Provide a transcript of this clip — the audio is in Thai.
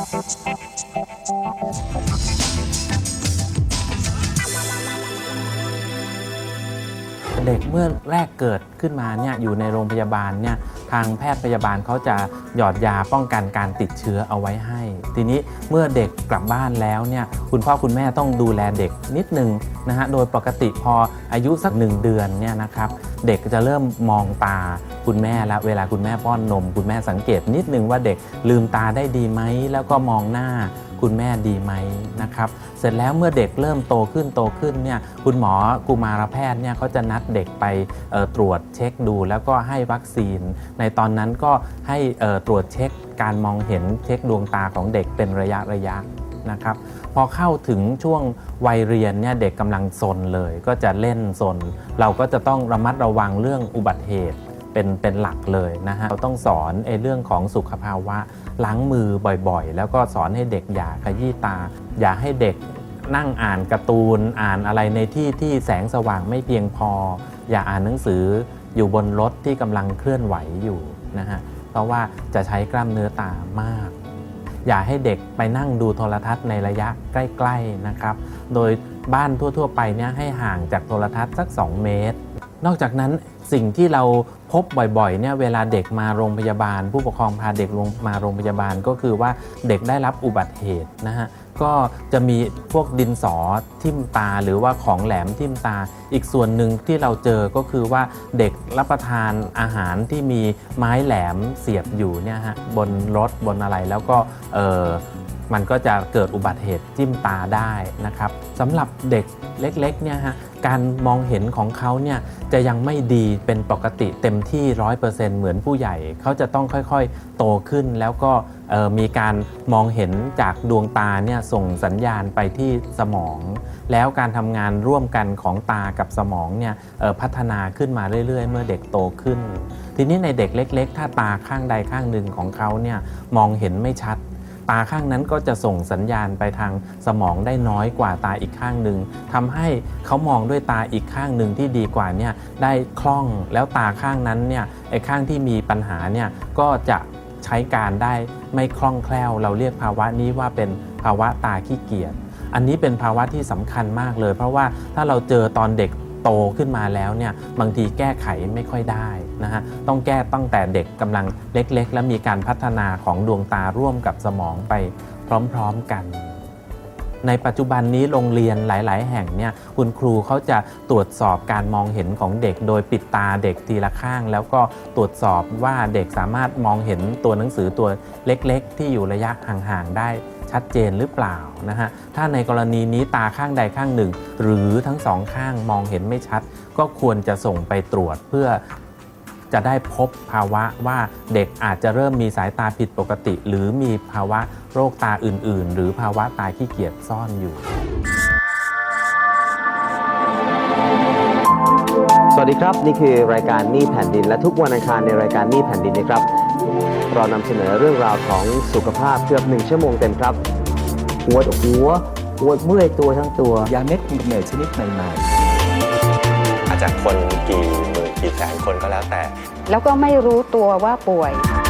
เด็กเมื่อแรกเกิดขึ้นมาเนี่ยอยู่ในโรงพยาบาลเนี่ย ทางแพทย์พยาบาลเขาจะหยอดยาป้องกันการติดเชื้อเอาไว้ให้ ทีนี้เมื่อเด็กกลับบ้านแล้วเนี่ยคุณพ่อคุณแม่ต้องดูแลเด็กนิดนึงนะฮะโดยปกติพออายุสักหนึ่งเดือนเนี่ยนะครับเด็กจะเริ่มมองตาคุณแม่แล้วเวลาคุณแม่ป้อนนม คุณแม่สังเกตนิดนึงว่าเด็กลืมตาได้ดีไหมแล้วก็มองหน้าคุณแม่ดีไหมนะครับ เสร็จแล้วเมื่อเด็กเริ่มโตขึ้นโตขึ้นเนี่ยคุณหมอกุมารแพทย์เนี่ยเขาจะนัดเด็กไปตรวจเช็คดู แล้วก็ให้วัคซีนในตอนนั้นก็ให้ตรวจเช็คการมองเห็นเช็คดวงตาของเด็กเป็นระยะระยะนะครับพอเข้าถึงช่วงวัยเรียนเนี่ยเด็กกำลังซนเลย ก็จะเล่นซน เราก็จะต้องระมัดระวังเรื่องอุบัติเหตุเป็นเป็นหลักเลยนะฮะเราต้องสอนไอ้เรื่องของสุขภาวะล้างมือบ่อยๆ แล้วก็สอนให้เด็กอย่าขยี้ตา อย่าให้เด็กนั่งอ่านการ์ตูนอ่านอะไรในที่ที่แสงสว่างไม่เพียงพอ อย่าอ่านหนังสือ อยู่บนรถที่กำลังเคลื่อนไหวอยู่นะฮะเพราะว่าจะใช้กล้ามเนื้อตามาก อย่าให้เด็กไปนั่งดูโทรทัศน์ในระยะใกล้ๆนะครับ โดยบ้านทั่วๆ ไปเนี่ยให้ห่างจากโทรทัศน์สัก 2 เมตร นอกจากนั้นสิ่งที่เราพบบ่อยๆเนี่ยเวลาเด็กมาโรงพยาบาล ผู้ปกครองพาเด็กลงมาโรงพยาบาลก็คือว่าเด็กได้รับอุบัติเหตุนะฮะ ก็จะมีพวกดินสอทิ่มตาหรือว่าของแหลมทิ่มตา อีกส่วนหนึ่งที่เราเจอก็คือว่าเด็กรับประทานอาหารที่มีไม้แหลมเสียบอยู่เนี่ยฮะบนรถบนอะไรแล้วก็เออมันก็จะเกิดอุบัติเหตุจิ้มตาได้นะครับสำหรับเด็กเล็กๆเนี่ยฮะ การมองเห็นของเขาเนี่ยจะยังไม่ดีเป็นปกติเต็มที่ 100%เหมือนผู้ใหญ่ เขาจะต้องค่อยๆ โตขึ้นแล้วก็มีการมองเห็นจากดวงตาเนี่ยส่งสัญญาณไปที่สมอง แล้วการทำงานร่วมกันของตากับสมองเนี่ยพัฒนาขึ้นมาเรื่อยๆ เมื่อเด็กโตขึ้น ทีนี้ในเด็กเล็ก ๆ ถ้าตาข้างใดข้างหนึ่งของเขาเนี่ยมองเห็นไม่ชัด ตาข้างนั้นก็จะส่งสัญญาณไปทางสมองได้น้อยกว่าตาอีกข้างหนึ่งทำให้เขามองด้วยตาอีกข้างหนึ่งที่ดีกว่าเนี่ยได้คล่องแล้วตาข้างนั้นเนี่ยไอ้ข้างที่มีปัญหาเนี่ยก็จะใช้การได้ไม่คล่องแคล่ว เราเรียกภาวะนี้ว่าเป็นภาวะตาขี้เกียจอันนี้เป็นภาวะที่สำคัญมากเลย เพราะว่าถ้าเราเจอตอนเด็ก โตขึ้นมาแล้วเนี่ยบางทีแก้ไขไม่ค่อยได้นะฮะต้องแก้ตั้งแต่เด็กกำลังเล็กๆ และมีการพัฒนาของดวงตาร่วมกับสมองไปพร้อมๆกันในปัจจุบันนี้โรงเรียนหลาย ๆ แห่งเนี่ยคุณครูเขาจะตรวจสอบการมองเห็นของเด็ก โดยปิดตาเด็กทีละข้าง แล้วก็ตรวจสอบว่าเด็กสามารถมองเห็นตัวหนังสือตัวเล็ก ๆ ที่อยู่ระยะห่าง ๆ ได้ ชัดเจนหรือเปล่านะฮะถ้าในกรณีนี้ตาข้างใดข้างหนึ่ง หรือทั้งสองข้างมองเห็นไม่ชัด ก็ควรจะส่งไปตรวจเพื่อจะได้พบภาวะว่าเด็กอาจจะเริ่มมีสายตาผิดปกติ หรือมีภาวะโรคตาอื่น ๆ หรือภาวะตาขี้เกียจซ่อนอยู่ วัสดีครับ นี่คือรายการหนี้แผ่นดิน และทุกวันอังคารในรายการหนี้แผ่นดินนะครับ เรานำเสนอเรื่องราวของสุขภาพเกือบหนึ่งชั่วโมงเต็มครับปวดหัวปวดเมื่อยตัวทั้งตัวยาเม็ดกลิ่นเหนื่อยชนิดใหม่อาจจะคนกี่หมื่นกี่แสนคนก็แล้วแต่ แล้วก็ไม่รู้ตัวว่าป่วยเ